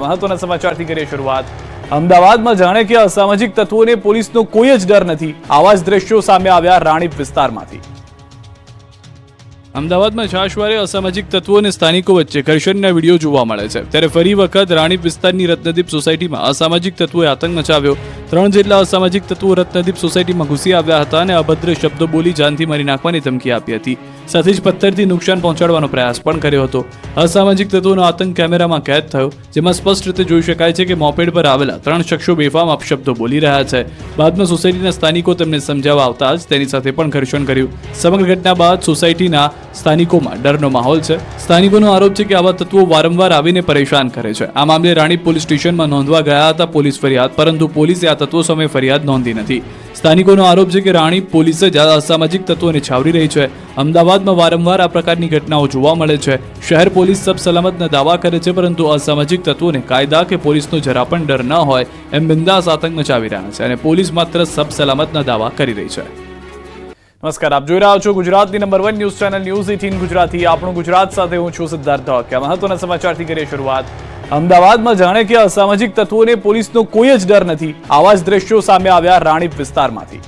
મહત્વના સમાચારથી કરીએ શરૂઆત. અમદાવાદમાં જાણે કે અસામાજિક તત્વોને પોલીસનો કોઈ જ ડર નથી. આવા જ દ્રશ્યો સામે આવ્યા રાણીપ વિસ્તારમાંથી. અમદાવાદમાં છાશવારે અસામાજિક તત્વો અને સ્થાનિકો વચ્ચે ઘર્ષણના વીડિયો જોવા મળે છે. ત્યારે ફરી વખત રાણીપ વિસ્તારની રત્નદીપ સોસાયટીમાં અસામાજિક તત્વોએ આતંક મચાવ્યો. ત્રણ જેટલા અસામાજિક તત્વો રત્નદીપ સોસાયટીમાં ઘૂસી આવ્યા હતા અને અભદ્ર શબ્દો બોલી જાનથી મારી નાખવાની ધમકી આપી હતી. સાથે જ પથ્થરથી નુકસાન પહોંચાડવાનો પ્રયાસ પણ કર્યો હતો. અસામાજિક તત્વોનો આતંક કેમેરામાં કેદ થયો, જેમાં સ્પષ્ટ રીતે જોઈ શકાય છે કે મોપેડ પર આવેલા ત્રણ શખ્સો બેફામ અપશબ્દો બોલી રહ્યા છે. બાદમાં સોસાયટીના સ્થાનિકો તેમને સમજાવવા આવતા જ તેની સાથે પણ ઘર્ષણ કર્યું. સમગ્ર ઘટના બાદ સોસાયટીના સ્થાનિકોમાં ડરનો માહોલ છે. સ્થાનિકોનો આરોપ છે કે આવા તત્વો વારંવાર આવીને પરેશાન કરે છે. આ મામલે રાણી પોલીસ સ્ટેશનમાં નોંધવા ગયા હતા પોલીસ ફરિયાદ, પરંતુ પોલીસે આ તત્વો સામે ફરિયાદ નોંધી નથી. સ્થાનિકોનો આરોપ છે કે રાણી પોલીસે જ અસામાજિક તત્વોને છાવરી રહી છે. અમદાવાદમાં વારંવાર આ પ્રકારની ઘટનાઓ જોવા મળે છે. શહેર પોલીસ સબ સલામતના દાવા કરે છે, પરંતુ અસામાજિક તત્વોને કાયદા કે પોલીસનો જરા પણ ડર ન હોય એમ બિંદાસ આતંક મચાવી રહ્યા છે અને પોલીસ માત્ર સબ સલામતના દાવા કરી રહી છે. નમસ્કાર, આપ જોઈ રહ્યા છો ગુજરાતની number one news channel news eighteen Gujarati. આપણું ગુજરાત સાથે હું છું સિદ્ધાર્થ ધોકિયા મહત્વના સમાચારથી કરીએ શરૂઆત. અમદાવાદમાં જાણે કે અસામાજિક તત્વોને પોલીસનો કોઈ જ ડર નથી. આવા જ દ્રશ્યો સામે આવ્યા રાણીપ વિસ્તારમાંથી.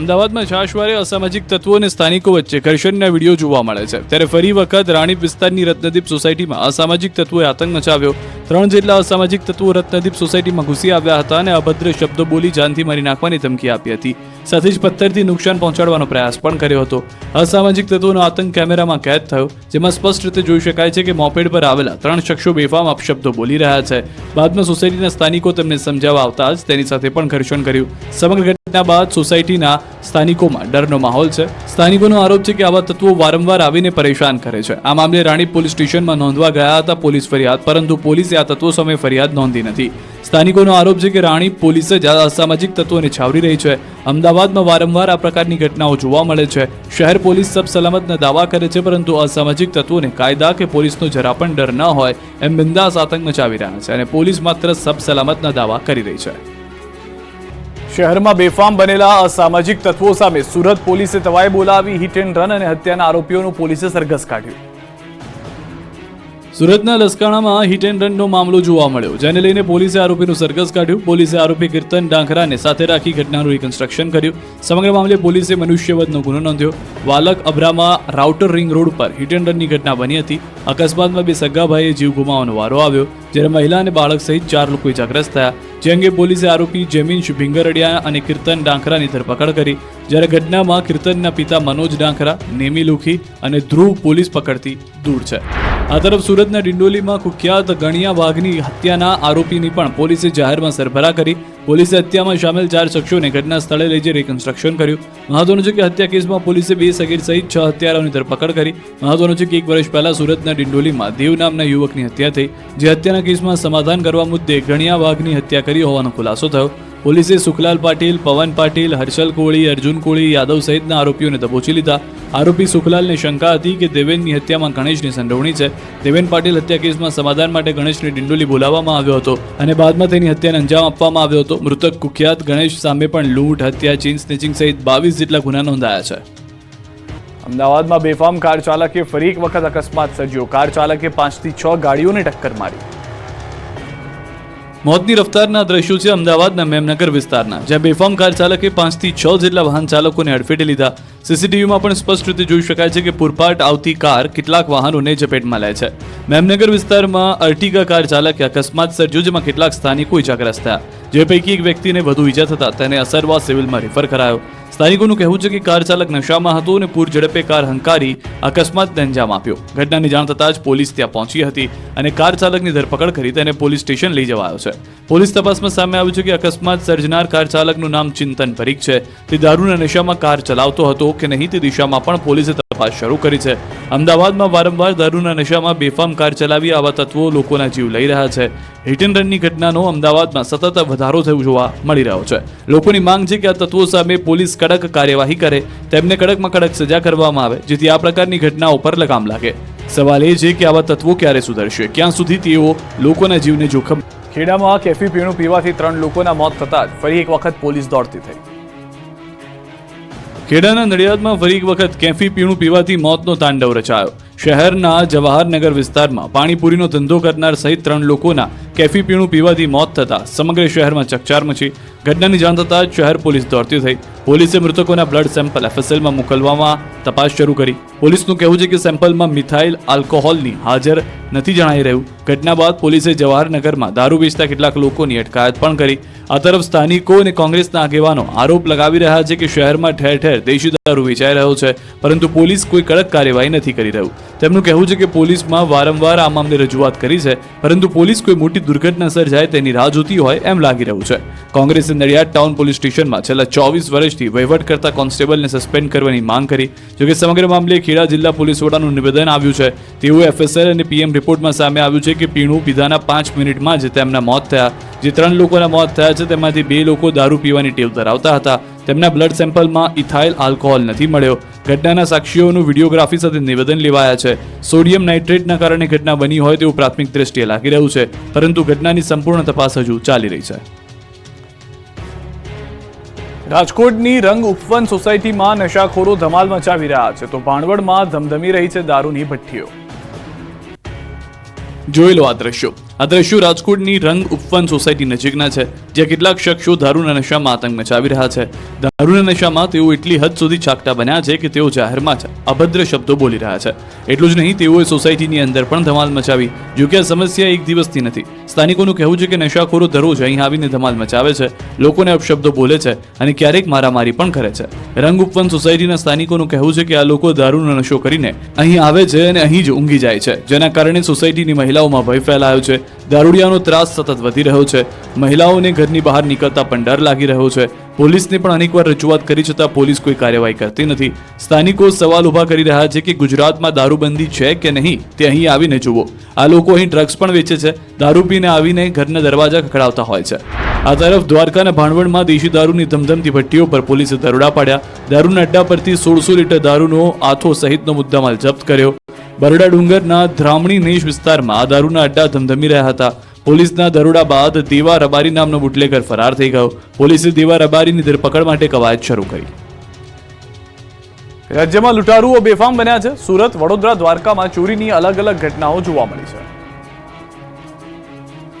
અમદાવાદમાં છાશવારે અસામાજિક તત્વો અને સ્થાનિકો વચ્ચે ઘર્ષણના વીડિયો જોવા મળે છે. ત્યારે ફરી વખત રાણીપ વિસ્તારની રત્નદીપ સોસાયટીમાં અસામાજિક તત્વોએ આતંક મચાવ્યો. ત્રણ જેટલા અસામાજિક તત્વો રત્નદીપ સોસાયટીમાં ઘૂસી આવ્યા હતા અને અભદ્ર શબ્દો બોલી જાનથી મારી નાખવાની ધમકી આપી હતી. સાથે જ પથ્થરથી નુકસાન પહોંચાડવાનો પ્રયાસ પણ કર્યો હતો. અસામાજિક તત્વોનો આતંક કેમેરામાં કેદ થયો, જેમાં સ્પષ્ટ રીતે જોઈ શકાય છે કે મોપેડ પર આવેલા ત્રણ શખ્સો બેફામ અપશબ્દો બોલી રહ્યા છે. બાદમાં સોસાયટીના સ્થાનિકો તેમને સમજાવવા આવતા જ તેની સાથે પણ ઘર્ષણ કર્યું. સમગ્ર ઘટના બાદ સોસાયટીના સ્થાનિકોમાં ડરનો માહોલ છે. સ્થાનિકોનો આરોપ છે કે આવા તત્વો વારંવાર આવીને પરેશાન કરે છે. આ મામલે રાણી પોલીસ સ્ટેશનમાં નોંધવા ગયા હતા. પોલીસ ફરિયાદ, પરંતુ પોલીસે આ તત્વો સામે ફરિયાદ નોંધી નથી. સ્થાનિકોનો આરોપ છે કે રાણી પોલીસે જ અસામાજિક તત્વોને છાવરી રહી છે, અમદાવાદમાં વારંવાર આ પ્રકારની ઘટનાઓ જોવા મળે છે. શહેર પોલીસ સબ દાવા કરે છે, પરંતુ અસામાજિક તત્વોને કાયદા કે પોલીસનો જરા પણ ડર ન હોય એમ બિંદાસ આતંક મચાવી રહ્યા છે અને પોલીસ માત્ર સબ સલામતના દાવા કરી રહી છે. શહેરમાં બેફામ બનેલા અસામાજિક તત્વો સામે સુરત પોલીસે તવાઈ બોલાવી હિટ એન્ડ રન અને હત્યાના આરોપીઓનું પોલીસે સરઘસ કાઢ્યું. સુરતના લસકાણામાં હિટ એન્ડ રનનો મામલો જોવા મળ્યો. જેને લઈને પોલીસે આરોપીનું સરઘસ કાઢ્યું. પોલીસે આરોપી કીર્તન ડાંખરાને સાથે રાખી ઘટનાનું રિકન્સ્ટ્રક્શન કર્યું. સમગ્ર મામલે પોલીસે મનુષ્યવધનો ગુનો નોંધ્યો. વાલક અબ્રામા રાઉટર રિંગ રોડ પર હિટ એન્ડ રનની ઘટના બની હતી. અકસ્માતમાં બે સગાભાઈએ જીવ ગુમાવવાનો વારો આવ્યો, જ્યારે મહિલા અને બાળક સહિત ચાર લોકો ઇજાગ્રસ્ત થયા. જે અંગે પોલીસે આરોપી જમીન ભીંગરડિયા અને કીર્તન ડાંખરાની ધરપકડ કરી. જ્યારે ઘટનામાં કીર્તનના પિતા મનોજ ડાંખરા નેમી લુખી અને ધ્રુવ પોલીસ પકડતી દૂર છે. આ તરફ સુરતના ડિંડોલીમાં કુખ્યાત ગણિયા વાઘની હત્યાના આરોપીની પણ પોલીસે જાહેરમાં સરભરા કરી. પોલીસે હત્યામાં સામેલ ચાર શખ્સોને ઘટના સ્થળે લઈ જઈ રિકન્સ્ટ્રક્શન કર્યું. મહત્વનું છે કે હત્યા કેસમાં પોલીસે બે સગીર સહિત છ હત્યારાઓની ધરપકડ કરી. મહત્વનું છે કે એક વર્ષ પહેલા સુરતના ડિંડોલીમાં દેવ નામના યુવકની હત્યા થઈ, જે હત્યાના કેસમાં સમાધાન કરવા મુદ્દે ગણિયા વાઘની હત્યા કરી હોવાનો ખુલાસો થયો. પોલીસે સુખલાલ પાટીલ, પવન પાટીલ, હર્ષલ કોળી, અર્જુન કોળી, યાદવ સહિતના આરોપીઓને દબોચી લીધા. આરોપી સુખલાલને શંકા હતી કે દેવેનની હત્યામાં ગણેશની સંડોવણી છે. દેવેન પાટીલ હત્યા કેસમાં સમાધાન માટે ગણેશને ડિંડોલી બોલાવવામાં આવ્યો હતો અને બાદમાં તેની હત્યાને અંજામ આપવામાં આવ્યો હતો. મૃતક કુખ્યાત ગણેશ સામે પણ લૂંટ, હત્યા, ચીન સ્નેચિંગ સહિત બાવીસ જેટલા ગુના નોંધાયા છે. અમદાવાદમાં બેફામ કાર ચાલકે ફરી એક વખત અકસ્માત સર્જ્યો. કાર ચાલકે પાંચથી છ ગાડીઓને ટક્કર મારી. મોતની રફતારના દ્રશ્યો છે અમદાવાદના મેમનગર વિસ્તારના, જ્યાં બેફામ કાર ચાલકે પાંચથી છ જેટલા વાહન ચાલકોને અડફેટે લીધા. સીસીટીવીમાં પણ સ્પષ્ટ રીતે જોઈ શકાય છે કે પૂરપાટ આવતી કાર કેટલાક વાહનોને ઝપેટમાં લે છે. મેમનગર વિસ્તારમાં અર્ટિગા કાર ચાલકે અકસ્માત સર્જ્યો, જેમાં કેટલાક સ્થાનિકો ઇજાગ્રસ્ત થયા. જે પૈકી એક વ્યક્તિને વધુ ઈજા થતા તેને અસરવા સિવિલમાં રેફર કરાયો. સ્થાનિકોનું કહેવું છે કે કાર ચાલક નશામાં હતો અને પૂર ઝડપે કાર હંકારી અકસ્માતને અંજામ આપ્યો. ઘટનાની જાણ થતાં જ પોલીસ ત્યાં પહોંચી હતી અને કાર ચાલકની ધરપકડ કરી તેને પોલીસ સ્ટેશન લઈ જવાયો છે. પોલીસ તપાસમાં સામે આવ્યું છે કે અકસ્માત સર્જનાર કાર ચાલકનું નામ ચિંતન પરીખ છે. તે દારૂના નશામાં કાર ચલાવતો હતો કે નહીં તે દિશામાં પણ પોલીસે તપાસ શરૂ કરી છે. અમદાવાદમાં વારંવાર દારૂના નશામાં બેફામ કાર ચલાવી આવા તત્વો લોકોના જીવ લઈ રહ્યા છે. હિટ એન્ડ રનની ઘટનાનો અમદાવાદમાં સતત વધારો થયો જોવા મળી રહ્યો છે. લોકોની માંગ છે કે આ તત્વો સામે પોલીસ કડક કાર્યવાહી કરે તેમને કડકમાં કડક સજા કરવામાં આવે જેથી આ પ્રકારની ઘટનાઓ પર લગામ લાગે. સવાલ એ છે કે આવા તત્વો ક્યારે સુધરશે? ક્યાં સુધી તેઓ લોકોના જીવને જોખમ ખેડામાં કેફી પીણું પીવાથી ત્રણ લોકોના મોત થતા ફરી એક વખત પોલીસ દોડતી થઈ. ખેડાના નડિયાદમાં ફરી એક વખત કેફી પીણું પીવાથી મોતનો તાંડવ રચાયો. શહેરના જવાહરનગર વિસ્તારમાં પાણીપુરીનો ધંધો કરનાર સહિત ત્રણ લોકોના કેફી પીણું પીવાથી મોત થતા સમગ્ર શહેરમાં ચકચાર મચી ઘટનાની જાણ થતાં શહેર પોલીસ દોડતી થઈ. પોલીસે મૃતકોના બ્લડ સેમ્પલ એફએસએલમાં મોકલવામાં તપાસ શરૂ કરી. પોલીસનું કહેવું છે કે સેમ્પલમાં મિથાઇલ આલ્કોહોલની હાજર નથી જણાઈ રહ્યું. ઘટના બાદ પોલીસે જવાહરનગરમાં દારૂ વેચતા કેટલાક લોકોની અટકાયત પણ કરી. આ તરફ સ્થાનિકો અને કોંગ્રેસના આગેવાનો આરોપ લગાવી રહ્યા છે કે શહેરમાં ઠેર ઠેર દેશી દારૂ વેચાઈ રહ્યો છે, પરંતુ પોલીસ કોઈ કડક કાર્યવાહી નથી કરી રહ્યું. તેમનું કહેવું છે કે પોલીસમાં વારંવાર આ મામલે રજૂઆત કરી છે, પરંતુ પોલીસ કોઈ મોટી દુર્ઘટના સર્જાય તેની રાહ જોતી હોય એમ લાગી રહ્યું છે. કોંગ્રેસે નડિયાદ ટાઉન પોલીસ સ્ટેશનમાં છેલ્લા ચોવીસ વર્ષથી વહીવટ કરતા કોન્સ્ટેબલને સસ્પેન્ડ કરવાની માંગ કરી. જોકે સમગ્ર મામલે ખેડા જિલ્લા પોલીસ વડાનું નિવેદન આવ્યું છે. તેવું એફએસએલ અને પીએમ રિપોર્ટમાં સામે આવ્યું છે કે પીણું પીધાના પાંચ મિનિટમાં જ તેમના મોત થયા. જે ત્રણ લોકોના મોત થયા છે, તેમાંથી બે લોકો દારૂ પીવાની ટેવ ધરાવતા હતા. તેમના બ્લડ સેમ્પલમાં ઇથાઇલ આલ્કોહોલ નથી મળ્યો. ઘટનાના સાક્ષીઓનું વિડીયોગ્રાફી સાથે નિવેદન લેવાયા છે. સોડિયમ નાઇટ્રેટના કારણે ઘટના બની હોય તેવું પ્રાથમિક દ્રષ્ટિએ લાગી રહ્યું છે. પરંતુ ઘટનાની સંપૂર્ણ તપાસ હજુ ચાલી રહી છે. રાજકોટની રંગ ઉપવન સોસાયટીમાં નશાખોરો ધમાલ મચાવી રહ્યા છે. તો ભાણવડમાં ધમધમી રહી છે દારૂની ભઠ્ઠીઓ. જોઈ લો આ દ્રશ્યો. આ દ્રશ્યો રાજકોટની રંગ ઉપવન સોસાયટી નજીકના છે, જ્યાં કેટલાક શખ્સો દારૂના નશામાં આતંક મચાવી રહ્યા છે. દારૂના નશામાં તેઓ એટલી હદ સુધી ચાકટા બન્યા છે કે તેઓ જાહેરમાં જ અભદ્ર શબ્દો બોલી રહ્યા છે. એટલું જ નહીં, તેઓએ સોસાયટીની અંદર પણ ધમાલ મચાવી, જો કે આ સમસ્યા એક દિવસથી નથી. સ્થાનિકોનું કહેવું છે કે નશાખોરો દરરોજ અહીં આવીને ધમાલ મચાવે છે, લોકોને અપશબ્દો બોલે છે અને ક્યારેક મારામારી પણ કરે છે. રંગ ઉપવન સોસાયટીના સ્થાનિકોનું કહેવું છે કે આ લોકો દારૂનો નશો કરીને અહીં આવે છે અને અહીં જ ઊંઘી જાય છે, જેના કારણે સોસાયટીની મહિલાઓમાં ભય ફેલાયો છે દારૂડિયાનો ત્રાસ સતત વધી રહ્યો છે. મહિલાઓને ઘરની બહાર નીકળતા પણ ડર લાગી રહ્યો છે. પોલીસને પણ અનેકવાર રજૂઆત કરી છતાં પોલીસ કોઈ કાર્યવાહી કરતી નથી. સ્થાનિકો સવાલ ઊભા કરી રહ્યા છે કે ગુજરાતમાં દારૂબંધી છે કે નહીં તે અહીં આવીને જુઓ. આ લોકો અહીં ડ્રગ્સ પણ વેચે છે. દારૂ પીને આવીને ઘરના દરવાજા ખખડાવતા હોય છે. આ તરફ દ્વારકાના ભાણવડમાં દેશી દારૂની ધમધમતી ભટ્ટીઓ પર પોલીસે દરોડા પાડ્યા. દારૂના અડ્ડા પરથી સોળસો લીટર દારૂનો આથો સહિતનો મુદ્દામાલ જપ્ત કર્યો. બરડા ડુંગરના ધ્રામણી નેશ વિસ્તારમાં આ દારૂના અડ્ડા ધમધમી રહ્યા હતા. પોલીસના દરોડા બાદ દેવા રબારી નામનો બુટલેગર ફરાર થઈ ગયો. પોલીસે દેવા રબારીની ધરપકડ માટે કવાયત શરૂ કરી. રાજ્યમાં લૂંટારુઓ બેફામ બન્યા છે. સુરત, વડોદરા, દ્વારકામાં ચોરીની અલગ અલગ ઘટનાઓ જોવા મળી છે.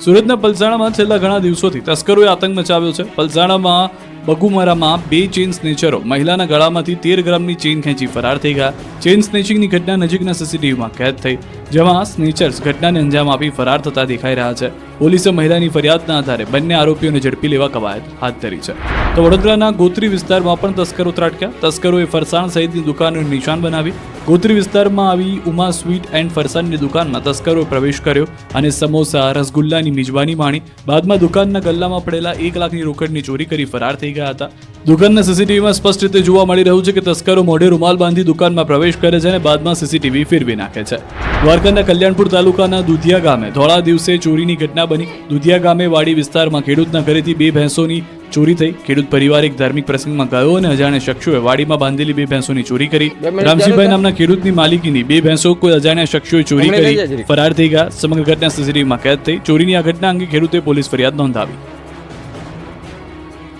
સુરતના પલસાણામાં છેલ્લા ઘણા દિવસોથી તસ્કરોએ આતંક મચાવ્યો છે. પલસાણામાં બગુમારામાં બે ચેઇન સ્નેચરો મહિલાના ગળામાંથી તેર ગ્રામની ચેઇન ખેંચી ફરાર થઈ ગયા. ચેઇન સ્નેચિંગની ઘટના નજીકના સીસીટીવીમાં કેદ થઈ. જેમાં સ્નેચર્સ ઘટનાને અંજામ આપી ફરાર થતા દેખાઈ રહ્યા છે. પોલીસે મહિલાની ફરિયાદના આધારે બંને આરોપીઓને ઝડપી લેવા કવાયત હાથ ધરી છે. તો વડોદરાના ગોત્રી વિસ્તારમાં પણ તસ્કરો ત્રાટક્યા. તસ્કરોએ ફરસાણ સહિતની દુકાનોને નિશાન બનાવી. ગોત્રી વિસ્તારમાં આવી ઉમા સ્વીટ એન્ડ ફરસાણની દુકાનમાં તસ્કરોએ પ્રવેશ કર્યો અને સમોસા, રસગુલ્લાની મિજબાની માણી બાદમાં દુકાનના ગલ્લામાં પડેલા એક લાખની રોકડની ચોરી કરી ફરાર થઈ ગયા હતા. દુકાનના સીસીટીવીમાં સ્પષ્ટ રીતે જોવા મળી રહ્યું છે કે તસ્કરો મોઢે રૂમાલ બાંધી દુકાનમાં પ્રવેશ કરે છે અને બાદમાં સીસીટીવી ફેરવી નાખે છે. દ્વારકાના કલ્યાણપુર તાલુકાના દુધિયા ગામે ધોળા દિવસે ચોરીની ઘટના બની. દુધિયા ગામે વાડી વિસ્તારમાં ખેડૂતના ઘરેથી બે ભેંસોની ચોરી થઈ. ખેડૂત પરિવાર એક ધાર્મિક પ્રસંગમાં ગયો અને અજાણ્યા શખ્સોએ વાડીમાં બાંધેલી બે ભેંસોની ચોરી કરી. રામજીભાઈ નામના ખેડૂતની માલિકીની બે ભેંસો કોઈ અજાણ્યા શખ્સોએ ચોરી કરી ફરાર થઈ ગયા. સમગ્ર ઘટના સીસીટીવીમાં કેદ થઈ. ચોરીની આ ઘટના અંગે ખેડૂતે પોલીસ ફરિયાદ નોંધાવી.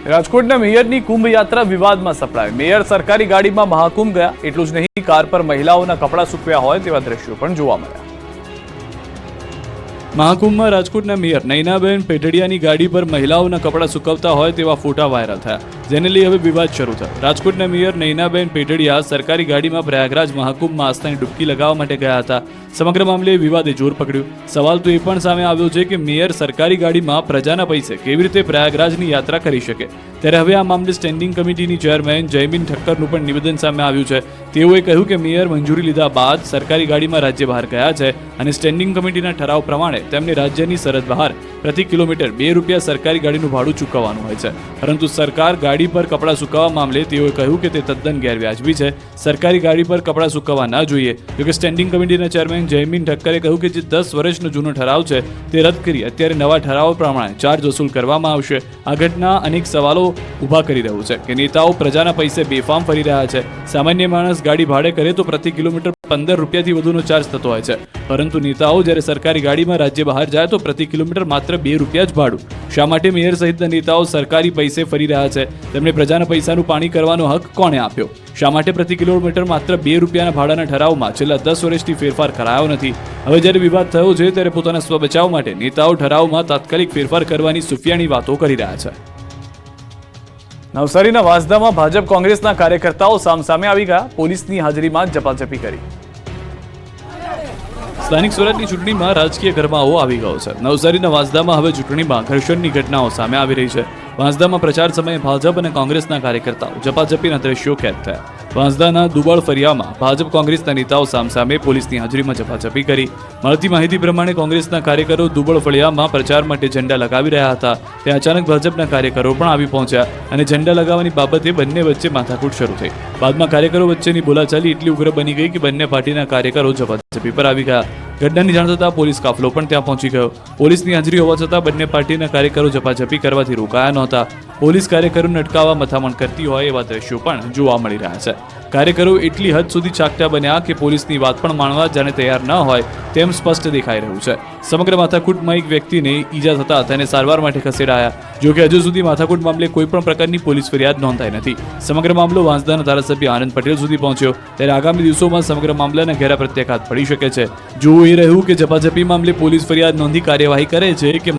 રાજકોટના મેયરની કુંભ યાત્રા વિવાદમાં સપડાય. મેયર સરકારી ગાડીમાં મહાકુંભ ગયા. એટલું જ નહીં, કાર પર મહિલાઓના કપડાં સૂકવ્યા હોય તેવા દ્રશ્યો પણ જોવા મળ્યા. મહાકુંભમાં રાજકોટના મેયર નૈનાબેન પેટડિયાની ગાડી પર મહિલાઓના કપડાં સુકવતા હોય તેવા ફોટા વાયરલ થયા. જેને લઈ હવે વિવાદ શરૂ થયો. રાજકોટના મેયર નૈનાબેન પેટડિયા સરકારી ગાડીમાં પ્રયાગરાજ મહાકુંભમાં આસ્થાની ડૂબકી લગાવવા માટે ગયા હતા. સમગ્ર મામલે વિવાદે જોર પકડ્યું. સવાલ તો એ પણ સામે આવ્યો છે કે મેયર સરકારી ગાડીમાં પ્રજાના પૈસે કેવી રીતે પ્રયાગરાજની યાત્રા કરી શકે? ત્યારે હવે આ મામલે સ્ટેન્ડિંગ કમિટીની ચેરમેન જયમીન ઠક્કરનું પણ નિવેદન સામે આવ્યું છે. તેઓએ કહ્યું કે મેયર મંજૂરી લીધા બાદ સરકારી ગાડીમાં રાજ્ય બહાર ગયા છે અને સ્ટેન્ડિંગ કમિટીના ઠરાવ પ્રમાણે તેમને રાજ્યની સરહદ બહાર પ્રતિ કિલોમીટર બે રૂપિયા સરકારી ગાડીનું ભાડું ચૂકવવાનું હોય છે. પરંતુ સરકાર ગાડી પર કપડાં સુકાવવા મામલે તેઓએ કહ્યું કે તે તદ્દન ગેરવ્યાજબી છે. સરકારી ગાડી પર કપડાં સુકાવવા ના જોઈએ. જોકે સ્ટેન્ડિંગ કમિટીના ચેરમેન જયમીન ઠક્કરે કહ્યું કે જે દસ વર્ષનો જૂનો ઠરાવ છે, તે રદ કરી અત્યારે નવા ઠરાવો પ્રમાણે ચાર્જ વસૂલ કરવામાં આવશે. આ ઘટના અનેક સવાલો ઊભા કરી રહ્યું છે કે નેતાઓ પ્રજાના પૈસે બેફામ ફરી રહ્યા છે. સામાન્ય માણસ ગાડી ભાડે કરે તો પ્રતિ કિલોમીટર પંદર રૂપિયાથી વધુનો ચાર્જ થતો હોય છે. પરંતુ નેતાઓ જ્યારે સરકારી ગાડીમાં રાજ્ય બહાર જાય તો પ્રતિ કિલોમીટર માત્ર બે રૂપિયા જ ભાડું. શા માટે મેયર સહિતના નેતાઓ સરકારી પૈસે ફરી રહ્યા છે? તેમણે પ્રજાના પૈસાનું પાણી કરવાનો હક કોણે આપ્યો? શા માટે પ્રતિ કિલોમીટર માત્ર બે રૂપિયાના ભાડાના ઠરાવમાં છેલ્લા દસ વર્ષથી ફેરફાર કરાયો નથી? હવે જ્યારે વિવાદ થયો છે, ત્યારે પોતાના સ્વબચાવ માટે નેતાઓ ઠરાવમાં તાત્કાલિક ફેરફાર કરવાની સુફિયાની વાતો કરી રહ્યા છે. નવસારીના વાંસદામાં ભાજપ કોંગ્રેસના કાર્યકર્તાઓ સામસામે આવી ગયા. પોલીસની હાજરીમાં ઝપાઝપી કરી. સ્થાનિક સ્વરાજની ચૂંટણીમાં રાજકીય ગરમાવો આવી ગયો છે. નવસારીના વાંસદામાં હવે ચૂંટણીમાં ઘર્ષણની ઘટનાઓ સામે આવી રહી છે. વાંસદામાં પ્રચાર સમયે ભાજપ અને કોંગ્રેસના કાર્યકર્તાઓ ઝપાઝપીના દ્રશ્યો કેદ થયા. વાંસદાના દુબળ ફરિયામાં ભાજપ કોંગ્રેસના નેતાઓ સામસામે પોલીસની હાજરીમાં ઝપાઝપી કરી. મળતી માહિતી પ્રમાણે કોંગ્રેસના કાર્યકરો દુબળ ફળિયામાં પ્રચાર માટે ઝંડા લગાવી રહ્યા હતા. ત્યાં અચાનક ભાજપના કાર્યકરો પણ આવી પહોંચ્યા અને ઝંડા લગાવવાની બાબતે બંને વચ્ચે માથાકૂટ શરૂ થઈ. બાદમાં કાર્યકરો વચ્ચેની બોલાચાલી એટલી ઉગ્ર બની ગઈ કે બંને પાર્ટીના કાર્યકરો ઝપાઝપી પર આવી ગયા. ઘટનાની જાણ થતાં પોલીસ કાફલો પણ ત્યાં પહોંચી ગયો. પોલીસની હાજરી હોવા છતાં બંને પાર્ટીના કાર્યકરો ઝપાઝપી કરવાથી રોકાયા નહોતા. પોલીસ કાર્યકરોને અટકાવવા મથામણ કરતી હોય એવા દ્રશ્યો પણ જોવા મળી રહ્યા છે. કાર્યકરો એટલી હદ સુધી ચાકટા બન્યા કે પોલીસની વાત પણ માણવા જાણે તૈયાર ન હોય તેમ સ્પષ્ટ દેખાઈ રહ્યું છે. સમગ્ર માથાકૂટમાં એક વ્યક્તિને ઈજા થતા તેને સારવાર માટે ખસેડાયા. જો કે હજુ સુધી માથાકૂટ મામલે કોઈ પણ પ્રકારની પોલીસ ફરિયાદ નોંધાઈ નથી. સમગ્ર મામલો વાંસદાના ધારાસભ્ય આનંદ પટેલ સુધી પહોંચ્યો. ત્યારે આગામી દિવસોમાં સમગ્ર મામલાના ઘેરા પ્રત્યાઘાત પડી શકે છે. જોવું એ રહ્યું કે ઝપાઝપી મામલે પોલીસ ફરિયાદ નોંધી કાર્યવાહી કરે છે કે